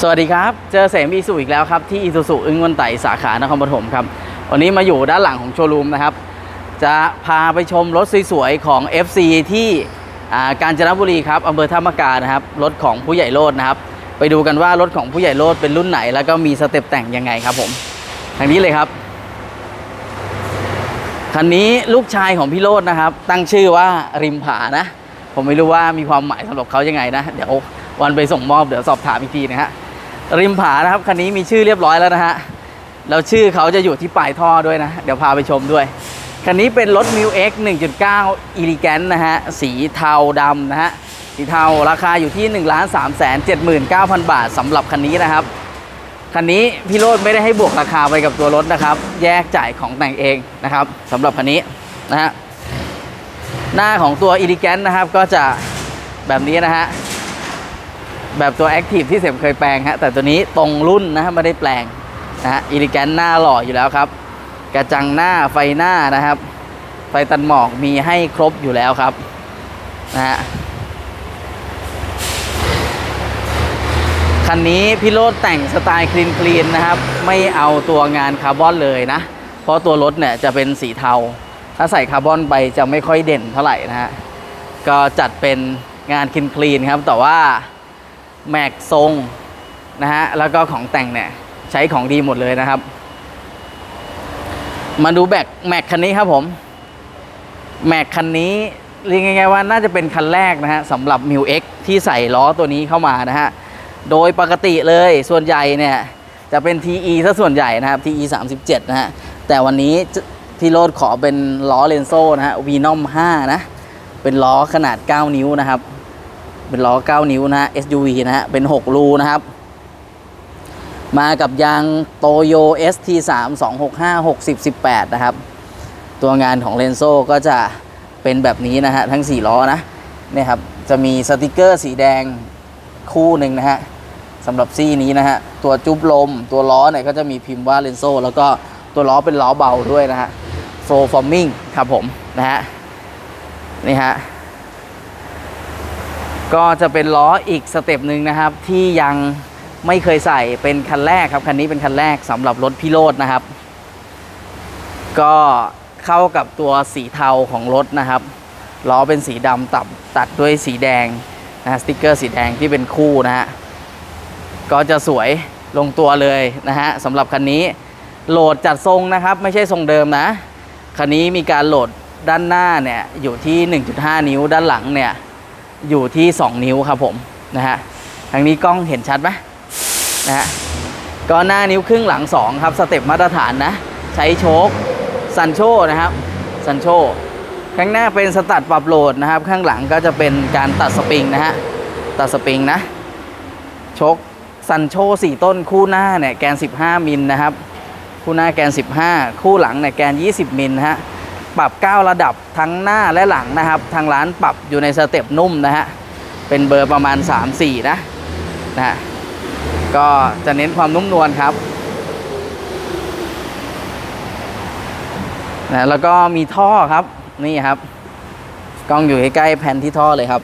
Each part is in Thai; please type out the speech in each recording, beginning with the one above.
สวัสดีครับ เจอเสมอีสุอีกแล้วครับ ที่อีสุสุอึ้งวันไต่สาขานครปฐมครับ วันนี้มาอยู่ด้านหลังของโชว์รูมนะครับ จะพาไปชมรถสวยๆ ของ FC ที่อ่กาญจนบุรีครับอำเภอท่ามะกานะครับ รถของผู้ใหญ่โลดนะครับ ไปดูกันว่ารถของผู้ใหญ่โลดเป็นรุ่นไหน แล้วก็มีสเต็ปแต่งยังไงครับผมทางนี้เลยครับคันนี้ลูกชายของพี่โรจน์นะครับ ตั้งชื่อว่าริมผานะ ผมไม่รู้ว่ามีความหมายสำหรับเขายังไงนะ เดี๋ยววันไปส่งมอบเดี๋ยวสอบถามอีกทีนะฮะ ริมผานะครับคันนี้มีชื่อเรียบร้อยแล้วนะฮะแล้วชื่อเขาจะอยู่ที่ปลายท่อด้วยนะ เดี๋ยวพาไปชมด้วย คันนี้เป็นรถ m ิว X 1.9 e l e g a n t นะฮะ สีเทาดำนะฮะ สีเทาราคาอยู่ที่ 1 3 7 9 0 0 0 บาทสำหรับคันนี้นะครับ คันนี้พี่โรดไม่ได้ให้บวกราคาไปกับตัวรถนะครับ แยกจ่ายของแต่งเองนะครับสำหรับคันนี้นะฮะ หน้าของตัวอีลิแกนนะครับก็จะแบบนี้นะฮะ แบบตัว Active ที่เสมเคยแปลงฮะแต่ตัวนี้ตรงรุ่นนะฮะไม่ได้แปลงนะฮะอีลิแกนหน้าหล่ออยู่แล้วครับ กระจังหน้าไฟหน้านะครับ ไฟตันหมอกมีให้ครบอยู่แล้วครับนะฮะคันนี้พี่โรดแต่งสไตล์คลีนคลีนนะครับ ไม่เอาตัวงานคาร์บอนเลยนะ เพราะตัวรถเนี่ยจะเป็นสีเทา ถ้าใส่คาร์บอนไปจะไม่ค่อยเด่นเท่าไหร่นะฮะก็จัดเป็นงานคลีนคลีนครับแต่ว่า แม็กทรงนะฮะแล้วก็ของแต่งเนี่ยใช้ของดีหมดเลยนะครับ มาดูแบกแม็กคันนี้ครับผมแม็กคันนี้เรียกง่ายๆว่าน่าจะเป็นคันแรกนะฮะสำหรับ m ิว X ที่ใส่ล้อตัวนี้เข้ามานะฮะโดยปกติเลยส่วนใหญ่เนี่ยจะเป็น TE ซะส่วนใหญ่นะครับ TE 37นะฮะแต่วันนี้พี่โรดขอเป็นล้อเลนโซ่นะฮะ Venom 5นะเป็นล้อขนาด 9 นิ้วนะครับ เป็นล้อ 9 นิ้วนะฮะ SUV นะฮะ เป็น 6 รูนะครับ มากับยางโตโย ST3 265 60 18 นะครับ ตัวงานของเลนโซก็จะเป็นแบบนี้นะฮะ ทั้ง 4 ล้อนะเนี่ยครับ จะมีสติกเกอร์สีแดงคู่หนึ่งนะฮะสำหรับซี่นี้นะฮะ ตัวจุ๊บลม ตัวล้อเนี่ยก็จะมีพิมพ์ว่าเลนโซแล้วก็ตัวล้อเป็นล้อเบาด้วยนะฮะโฟฟอร์มิงครับผมนะฮะนี่ฮะ ก็จะเป็นล้ออีกสเต็ปหนึ่งนะครับ ที่ยังไม่เคยใส่เป็นคันแรกครับคันนี้เป็นคันแรกสำหรับรถพิโรดนะครับ ก็เข้ากับตัวสีเทาของรถนะครับล้อเป็นสีดำตัดตัดด้วยสีแดงนะฮะสติกเกอร์สีแดงที่เป็นคู่นะฮะก็จะสวยลงตัวเลยนะฮะสำหรับคันนี้โหลดจัดทรงนะครับ ไม่ใช่ทรงเดิมนะคันนี้มีการโหลดด้านหน้าเนี่ยอยู่ที่ 1.5 นิ้วด้านหลังเนี่ย อยู่ที่ 2 นิ้วครับผมนะฮะทางนี้กล้องเห็นชัดไหมนะฮะก็หน้านิ้วครึ่งหลัง 2 ครับสเต็ปมาตรฐานนะ ใช้โชคซันโชนะครับซันโชข้างหน้าเป็นสตัดปรับโหลดนะครับ ข้างหลังก็จะเป็นการตัดสปริงนะฮะตัดสปริงนะชกซันโช4ต้นคู่หน้าเนี่ยแกน 15 มิลนะครับ คู่หน้าแกน 15 คู่หลังเนี่ยแกน 20 มิลนะฮะ ปรับ 9 ระดับทั้งหน้าและหลังนะครับ ทางร้านปรับอยู่ในสเต็ปนุ่มนะฮะ เป็นเบอร์ประมาณ 3-4 นะนะฮะก็จะเน้นความนุ่มนวลครับนะแล้วก็มีท่อครับนี่ครับ กล้องอยู่ใกล้ๆแผ่นที่ท่อเลยครับ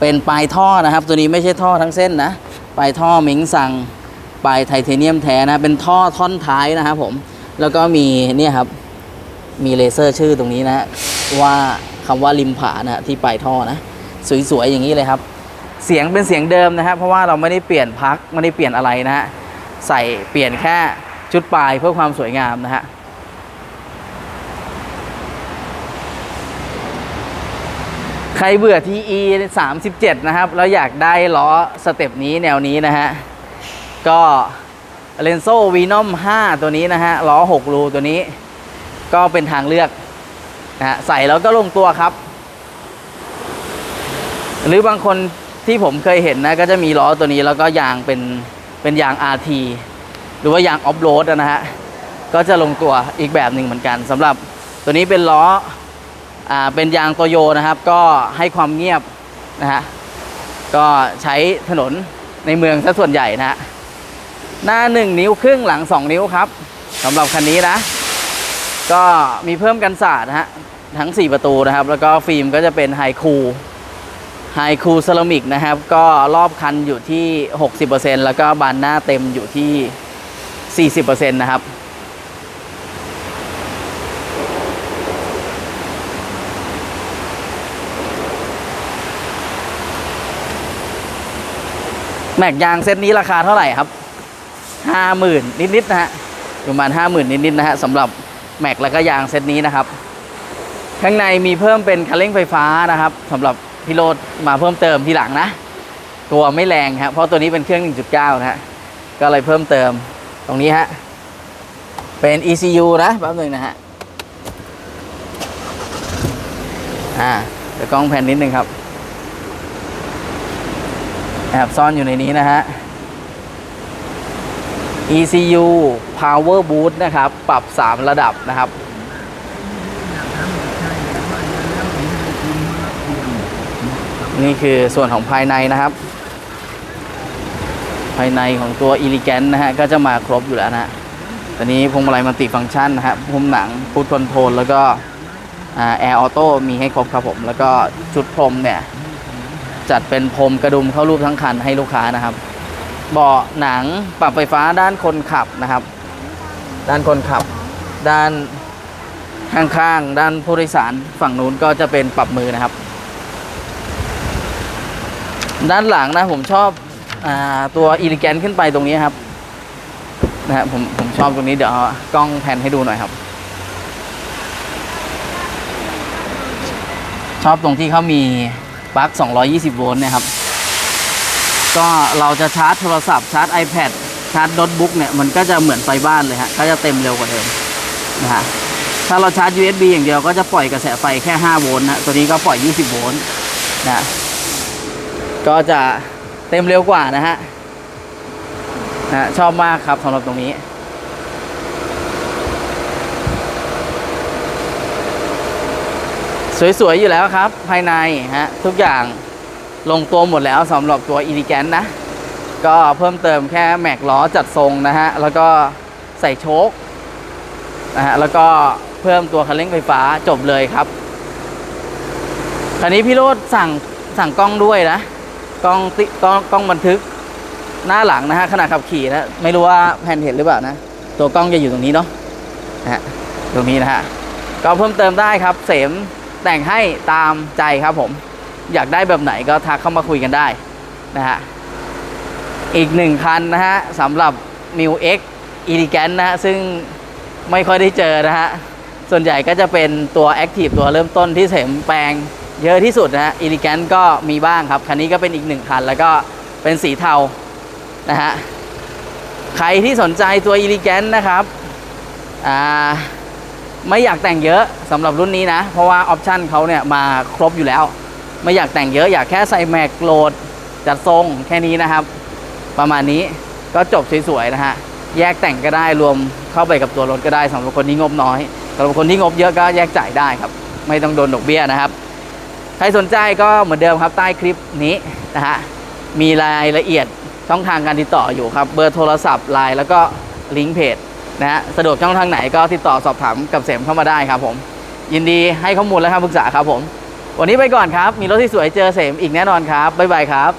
เป็นปลายท่อนะครับ ตัวนี้ไม่ใช่ท่อทั้งเส้นนะปลายท่อมิงซังปลายไทเทเนียมแท้นะ เป็นท่อท่อนท้ายนะครับผม แล้วก็มีเนี่ยครับ มีเลเซอร์ชื่อตรงนี้นะ ว่าคำว่าริมผานะที่ปลายท่อนะ สวยๆอย่างนี้เลยครับ เสียงเป็นเสียงเดิมนะครับเพราะว่าเราไม่ได้เปลี่ยนพักไม่ได้เปลี่ยนอะไรนะฮะใส่เปลี่ยนแค่ชุดปลายเพื่อความสวยงามนะฮะใครเบื่อ TE 37นะครับ แล้วอยากได้ล้อสเต็ปนี้แนวนี้นะฮะ ก็เลนโซวีนอม5ตัวนี้นะฮะ ล้อ6รูตัวนี้ ก็เป็นทางเลือกนะฮะใส่แล้วก็ลงตัวครับ หรือบางคนที่ผมเคยเห็นนะ ก็จะมีล้อตัวนี้แล้วก็ยางเป็นเป็นยาง RT หรือว่ายางออฟโรดนะฮะ ก็จะลงตัวอีกแบบหนึ่งเหมือนกันสำหรับตัวนี้เป็นล้ออ่าเป็นยางโตโยนะครับ ก็ให้ความเงียบนะฮะก็ใช้ถนนในเมืองซะส่วนใหญ่นะฮะหน้า 1 นิ้วครึ่งหลัง 2 นิ้วครับสำหรับคันนี้นะ ก็มีเพิ่มกันสาดนะฮะทั้ง 4 ประตูนะครับ แล้วก็ฟิล์มก็จะเป็นไฮคูไฮคูเซรามิกนะครับ ก็รอบคันอยู่ที่ 60%แล้วก็บานหน้าเต็มอยู่ที่ 40%นะครับ แม็กยางเซตนี้ราคาเท่าไหร่ครับห้าหมื่นนิด ๆ นะฮะประมาณห้าหมื่นนิด ๆ นะฮะสำหรับ แม็กแล้วก็ยางเซตนี้นะครับ ข้างในมีเพิ่มเป็นคันเร่งไฟฟ้านะครับสำหรับพี่โรดมาเพิ่มเติมทีหลังนะ ตัวไม่แรงครับเพราะตัวนี้เป็นเครื่อง 1.9 นะฮะก็เลยเพิ่มเติมตรงนี้ฮะเป็น ECU นะแป๊บหนึ่งนะฮะอ่าเดี๋ยวกล้องแผ่นนิดนึงครับแอบซ่อนอยู่ในนี้นะฮะ ECU Power Boost นะครับ ปรับ 3 ระดับนะครับ นี่คือส่วนของภายในนะครับ ภายในของตัว e l e g a n t นะฮะ ก็จะมาครบอยู่แล้วนะฮะตอนนี้พวงมาลัยมัลติฟังก์ชันนะฮะพุ่มหนังพุทคอนโทรลแล้วก็แอร์ออโต้มีให้ครบครับผม แล้วก็ชุดพรมเนี่ย จัดเป็นพรมกระดุมเข้ารูปทั้งคันให้ลูกค้านะครับ เบาะหนังปรับไฟฟ้าด้านคนขับนะครับ ด้านคนขับ ด้านข้างๆด้านผู้โดยสารฝั่งนู้นก็จะเป็นปรับมือนะครับ ด้านหลังนะผมชอบอตัวอีลิแกนขึ้นไปตรงนี้ครับนะฮะผมผมชอบตรงนี้เดี๋ยวกล้องแผ่นให้ดูหน่อยครับ ชอบตรงที่เขามีปลั๊ก220 โวลต์นะครับ ก็เราจะชาร์จโทรศัพท์ชาร์จ iPad ชาร์จโน้ตบุ๊กเนี่ยมันก็จะเหมือนไฟบ้านเลยฮะก็จะเต็มเร็วกว่าเดิมนะฮะถ้าเราชาร์จ USB อย่างเดียวก็จะปล่อยกระแสไฟแค่ 5 โวลต์นะตัวนี้ก็ปล่อย 20 โวลต์นะก็จะเต็มเร็วกว่านะฮะนะชอบมากครับสำหรับตรงนี้สวยๆอยู่แล้วครับ ภายในฮะทุกอย่าง ลงตัวหมดแล้วสำหรับตัวอีลิแกนนะ ก็เพิ่มเติมแค่แม็กล้อจัดทรงนะฮะ แล้วก็ใส่โชคนะฮะ แล้วก็เพิ่มตัวคันเร่งไฟฟ้าจบเลยครับคันนี้พี่โรดสั่งสั่งกล้องด้วยนะ กล้องติกล้องกล้องบันทึกหน้าหลังนะฮะขณะขับขี่นะ ไม่รู้ว่าแพนเห็นหรือเปล่านะ ตัวกล้องจะอยู่ตรงนี้เนาะนะฮะตรงนี้นะฮะก็เพิ่มเติมได้ครับ เสมแต่งให้ตามใจครับผม อยากได้แบบไหนก็ทักเข้ามาคุยกันได้นะฮะอีกหนึ่งคันนะฮะสำหรับ m i u X e l e g a n t นะฮะซึ่งไม่ค่อยได้เจอนะฮะ ส่วนใหญ่ก็จะเป็นตัว Active ตัวเริ่มต้นที่เสมแปลงเยอะที่สุดนะฮะ e l e g a n t ก็มีบ้างครับ คันนี้ก็เป็นอีกหนึ่งคัน แล้วก็เป็นสีเทานะฮะ ใครที่สนใจตัว e l e g a n t นะครับอ่าไม่อยากแต่งเยอะสำหรับรุ่นนี้นะ เพราะว่าออปชันเขาเนี่ยมาครบอยู่แล้ว ไม่อยากแต่งเยอะอยากแค่ใส่แม็กโหลดจัดทรงแค่นี้นะครับ ประมาณนี้ก็จบสวยๆนะฮะแยกแต่งก็ได้รวมเข้าไปกับตัวรถก็ได้สำหรับคนที่งบน้อยสำหรับคนที่งบเยอะก็แยกจ่ายได้ครับ ไม่ต้องโดนดอกเบี้ยนะครับ ใครสนใจก็เหมือนเดิมครับใต้คลิปนี้นะฮะมีรายละเอียดช่องทางการติดต่ออยู่ครับ เบอร์โทรศัพท์ไลน์แล้วก็ลิงก์เพจนะฮะสะดวกช่องทางไหนก็ติดต่อสอบถามกับเสมเข้ามาได้ครับผม ยินดีให้ข้อมูลและคำปรึกษาครับผม วันนี้ไปก่อนครับ มีรถที่สวยเจอเสมอีกแน่นอนครับ บ๊ายบายครับ